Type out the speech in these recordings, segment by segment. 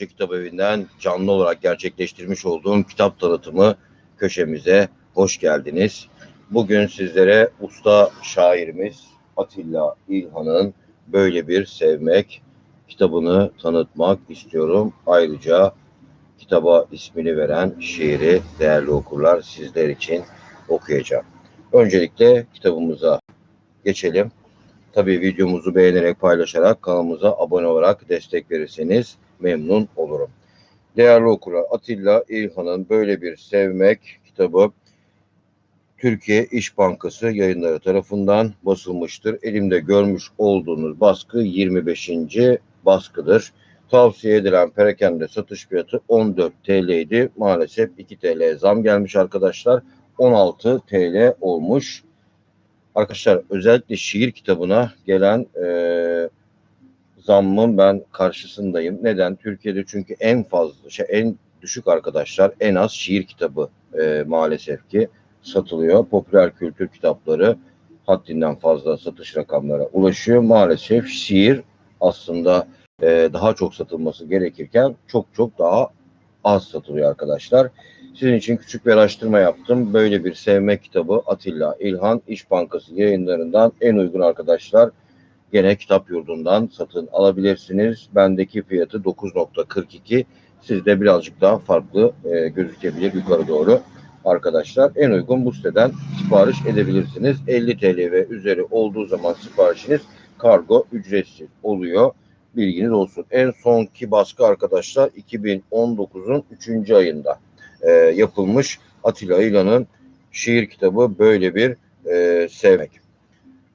Gonca Kitap Evi'nden canlı olarak gerçekleştirmiş olduğum kitap tanıtımı köşemize hoş geldiniz. Bugün sizlere usta şairimiz Atilla İlhan'ın Böyle Bir Sevmek kitabını tanıtmak istiyorum. Ayrıca kitaba ismini veren şiiri değerli okurlar sizler için okuyacağım. Öncelikle kitabımıza geçelim. Tabii videomuzu beğenerek paylaşarak kanalımıza abone olarak destek verirseniz memnun olurum. Değerli okurlar Atilla İlhan'ın Böyle Bir Sevmek kitabı Türkiye İş Bankası yayınları tarafından basılmıştır. Elimde görmüş olduğunuz baskı 25. baskıdır. Tavsiye edilen perakende satış fiyatı 14 TL idi. Maalesef 2 TL zam gelmiş arkadaşlar. 16 TL olmuş. Arkadaşlar özellikle şiir kitabına gelen e, zammın ben karşısındayım. Neden? Türkiye'de çünkü en fazla, şey, en düşük arkadaşlar en az şiir kitabı e, maalesef ki satılıyor. Popüler kültür kitapları haddinden fazla satış rakamlara ulaşıyor. Maalesef şiir aslında e, daha çok satılması gerekirken çok çok daha az satılıyor arkadaşlar. Sizin için küçük bir araştırma yaptım. Böyle bir sevme kitabı Atilla İlhan İş Bankası yayınlarından en uygun arkadaşlar. Gene kitap yurdundan satın alabilirsiniz. Bendeki fiyatı 9.42. Sizde birazcık daha farklı e, gözükebilir yukarı doğru arkadaşlar. En uygun bu siteden sipariş edebilirsiniz. 50 TL ve üzeri olduğu zaman siparişiniz kargo ücretsiz oluyor. Bilginiz olsun. En sonki baskı arkadaşlar 2019'un 3. ayında e, yapılmış Atilla İlhan'ın şiir kitabı böyle bir e, sevmek.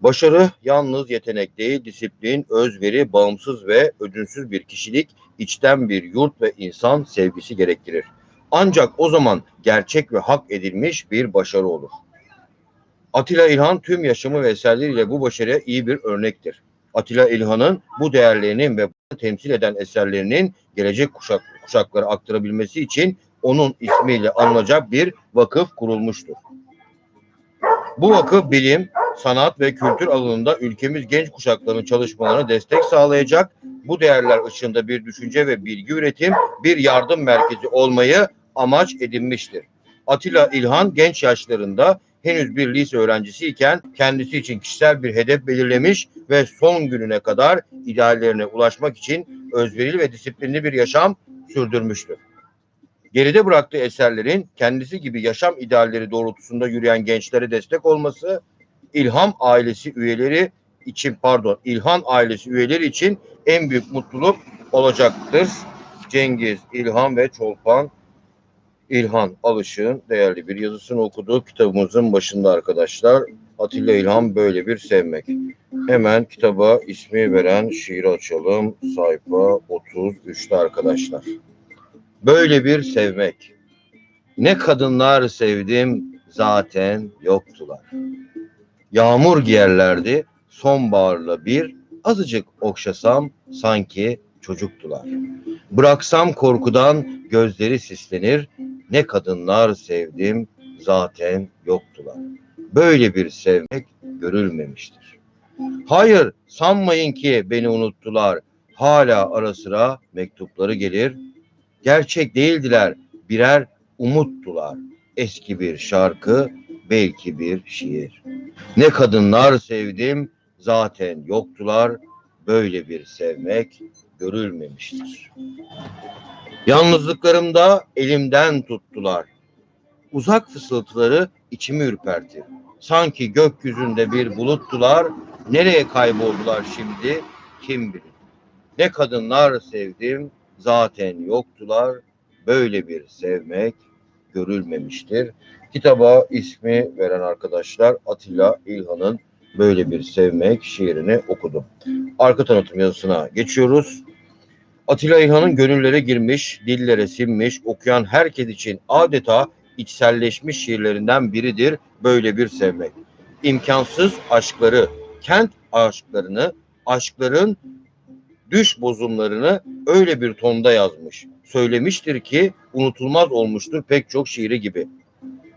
Başarı yalnız yetenek değil, disiplin, özveri, bağımsız ve ödünsüz bir kişilik, içten bir yurt ve insan sevgisi gerektirir. Ancak o zaman gerçek ve hak edilmiş bir başarı olur. Atilla İlhan tüm yaşamı ve eserleriyle bu başarıya iyi bir örnektir. Atilla İlhan'ın bu değerlerinin ve temsil eden eserlerinin gelecek kuşak, kuşaklara aktarabilmesi için onun ismiyle anılacak bir vakıf kurulmuştur. Bu vakıf bilim, sanat ve kültür alanında ülkemiz genç kuşaklarının çalışmalarına destek sağlayacak, bu değerler ışığında bir düşünce ve bilgi üretim, bir yardım merkezi olmayı amaç edinmiştir. Atilla İlhan genç yaşlarında henüz bir lise öğrencisiyken kendisi için kişisel bir hedef belirlemiş ve son gününe kadar ideallerine ulaşmak için özverili ve disiplinli bir yaşam sürdürmüştür. Geride bıraktığı eserlerin kendisi gibi yaşam idealleri doğrultusunda yürüyen gençlere destek olması, İlham ailesi üyeleri için pardon, İlhan ailesi üyeleri için en büyük mutluluk olacaktır. Cengiz, İlhan ve Çolpan İlhan Alışık'ın değerli bir yazısını okuduğu kitabımızın başında arkadaşlar. Atilla İlhan böyle bir sevmek. Hemen kitaba ismi veren şiiri açalım. Sayfa 33'te arkadaşlar. Böyle bir sevmek. Ne kadınlar sevdim zaten yoktular. Yağmur giyerlerdi sonbaharla bir azıcık okşasam sanki çocuktular. Bıraksam korkudan gözleri sislenir ne kadınlar sevdim zaten yoktular. Böyle bir sevmek görülmemiştir. Hayır sanmayın ki beni unuttular. Hala ara sıra mektupları gelir. Gerçek değildiler birer umuttular. Eski bir şarkı belki bir şiir. Ne kadınlar sevdim zaten yoktular. Böyle bir sevmek görülmemiştir. Yalnızlıklarımda elimden tuttular. Uzak fısıltıları içimi ürpertir. Sanki gökyüzünde bir buluttular. Nereye kayboldular şimdi kim bilir. Ne kadınlar sevdim zaten yoktular. Böyle bir sevmek görülmemiştir. Kitaba ismi veren arkadaşlar Atilla İlhan'ın böyle bir sevmek şiirini okudum. Arka tanıtım yazısına geçiyoruz. Atilla İlhan'ın gönüllere girmiş, dillere sinmiş, okuyan herkes için adeta içselleşmiş şiirlerinden biridir böyle bir sevmek. İmkansız aşkları, kent aşklarını, aşkların düş bozumlarını öyle bir tonda yazmış. Söylemiştir ki unutulmaz olmuştur pek çok şiiri gibi.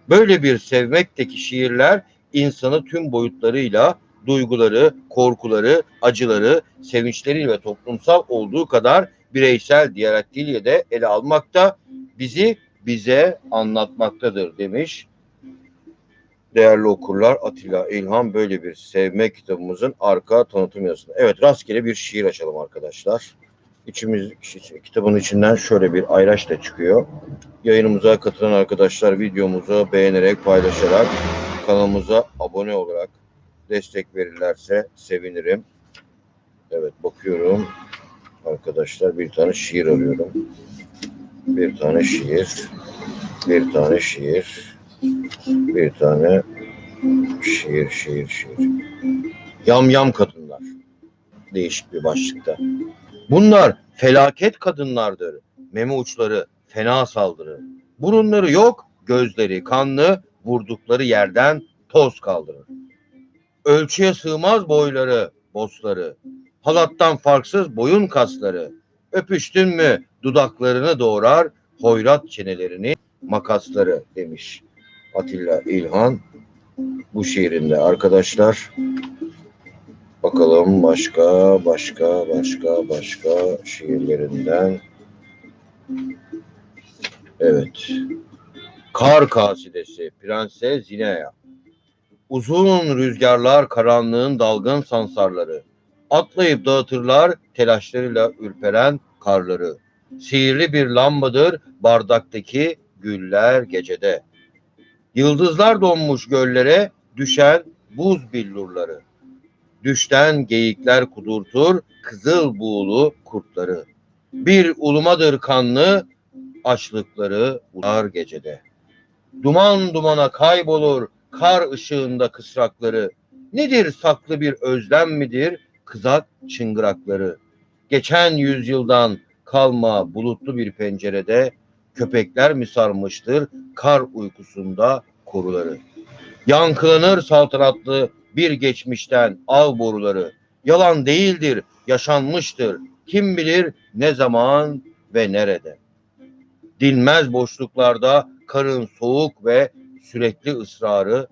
Böyle bir sevmekteki şiirler insanı tüm boyutlarıyla duyguları, korkuları, acıları, sevinçleri ve toplumsal olduğu kadar bireysel diyalektiyle de ele almakta, bizi bize anlatmaktadır demiş. Değerli okurlar Atilla İlhan böyle bir sevme kitabımızın arka tanıtım yazısında. Evet rastgele bir şiir açalım arkadaşlar. İçimiz kitabın içinden şöyle bir ayraç da çıkıyor. Yayınımıza katılan arkadaşlar videomuzu beğenerek paylaşarak kanalımıza abone olarak destek verirlerse sevinirim. Evet bakıyorum arkadaşlar bir tane şiir arıyorum. Bir tane şiir, bir tane şiir, bir tane şiir, şiir, şiir. Yam yam kadınlar. Değişik bir başlıkta. Bunlar felaket kadınlardır. Meme uçları fena saldırır. Burunları yok, gözleri kanlı, vurdukları yerden toz kaldırır. Ölçüye sığmaz boyları, bosları. Halattan farksız boyun kasları. Öpüştün mü dudaklarını doğrar, hoyrat çenelerini makasları demiş Atilla İlhan bu şiirinde arkadaşlar. Bakalım başka başka başka başka şiirlerinden. Evet. Kar kasidesi Prenses Zinea. Uzun rüzgarlar karanlığın dalgın sansarları. Atlayıp dağıtırlar telaşlarıyla ürperen karları. Sihirli bir lambadır bardaktaki güller gecede. Yıldızlar donmuş göllere düşen buz billurları. Düşten geyikler kudurtur kızıl buğulu kurtları. Bir ulumadır kanlı açlıkları ular gecede. Duman dumana kaybolur kar ışığında kısrakları. Nedir saklı bir özlem midir kızak çıngırakları? Geçen yüzyıldan kalma bulutlu bir pencerede köpekler mi sarmıştır kar uykusunda koruları. Yankılanır saltanatlı bir geçmişten av boruları. Yalan değildir, yaşanmıştır. Kim bilir ne zaman ve nerede. Dinmez boşluklarda karın soğuk ve sürekli ısrarı,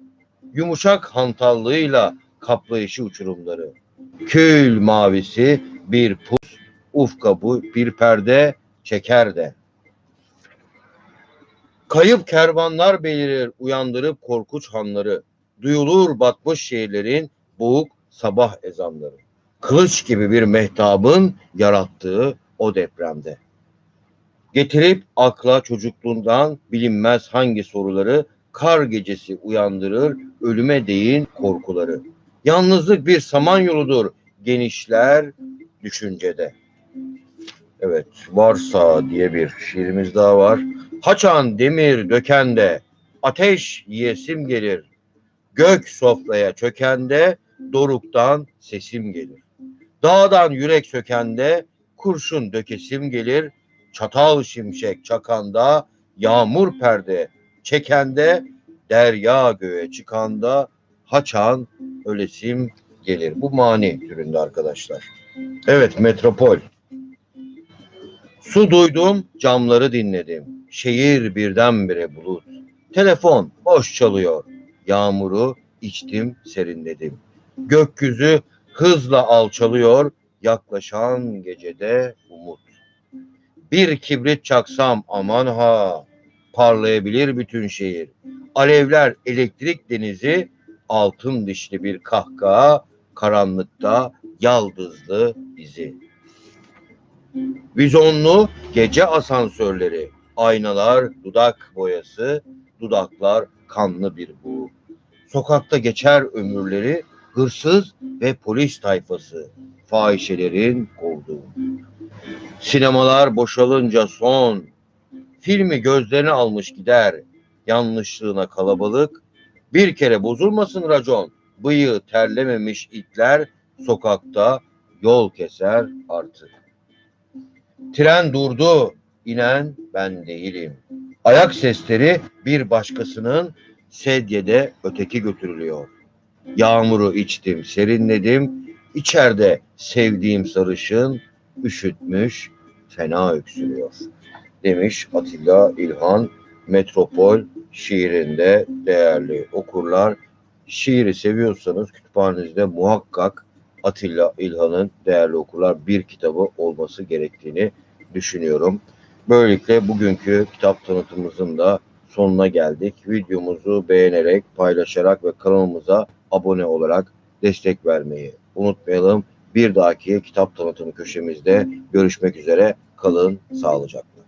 yumuşak hantallığıyla kaplayışı uçurumları. Kül mavisi bir pus, ufka bu bir perde çeker de. Kayıp kervanlar belirir uyandırıp korkunç hanları. Duyulur batmış şehirlerin boğuk sabah ezanları. Kılıç gibi bir mehtabın yarattığı o depremde. Getirip akla çocukluğundan bilinmez hangi soruları kar gecesi uyandırır ölüme değin korkuları. Yalnızlık bir samanyoludur genişler düşüncede. Evet varsa diye bir şiirimiz daha var. Haçan demir dökende ateş yiyesim gelir. Gök sofraya çökende doruktan sesim gelir. Dağdan yürek sökende kurşun dökesim gelir. Çatal şimşek çakanda yağmur perde çekende derya göğe çıkanda haçan ölesim gelir. Bu mani türünde arkadaşlar. Evet metropol. Su duydum, camları dinledim. Şehir birdenbire bulut. Telefon boş çalıyor. Yağmuru içtim, serinledim. Gökyüzü hızla alçalıyor. Yaklaşan gecede umut. Bir kibrit çaksam aman ha. Parlayabilir bütün şehir. Alevler elektrik denizi, altın dişli bir kahkaha, karanlıkta yaldızlı izi. Vizonlu gece asansörleri, aynalar dudak boyası, dudaklar kanlı bir bu. Sokakta geçer ömürleri hırsız ve polis tayfası, fahişelerin kovduğu. Sinemalar boşalınca son, filmi gözlerini almış gider, yanlışlığına kalabalık, bir kere bozulmasın racon, bıyığı terlememiş itler sokakta yol keser artık. Tren durdu, inen ben değilim. Ayak sesleri bir başkasının sedyede öteki götürülüyor. Yağmuru içtim, serinledim. İçeride sevdiğim sarışın üşütmüş, fena öksürüyor. Demiş Atilla İlhan Metropol şiirinde değerli okurlar. Şiiri seviyorsanız kütüphanenizde muhakkak Atilla İlhan'ın değerli okurlar bir kitabı olması gerektiğini düşünüyorum. Böylelikle bugünkü kitap tanıtımımızın da sonuna geldik. Videomuzu beğenerek, paylaşarak ve kanalımıza abone olarak destek vermeyi unutmayalım. Bir dahaki kitap tanıtım köşemizde görüşmek üzere. Kalın sağlıcakla.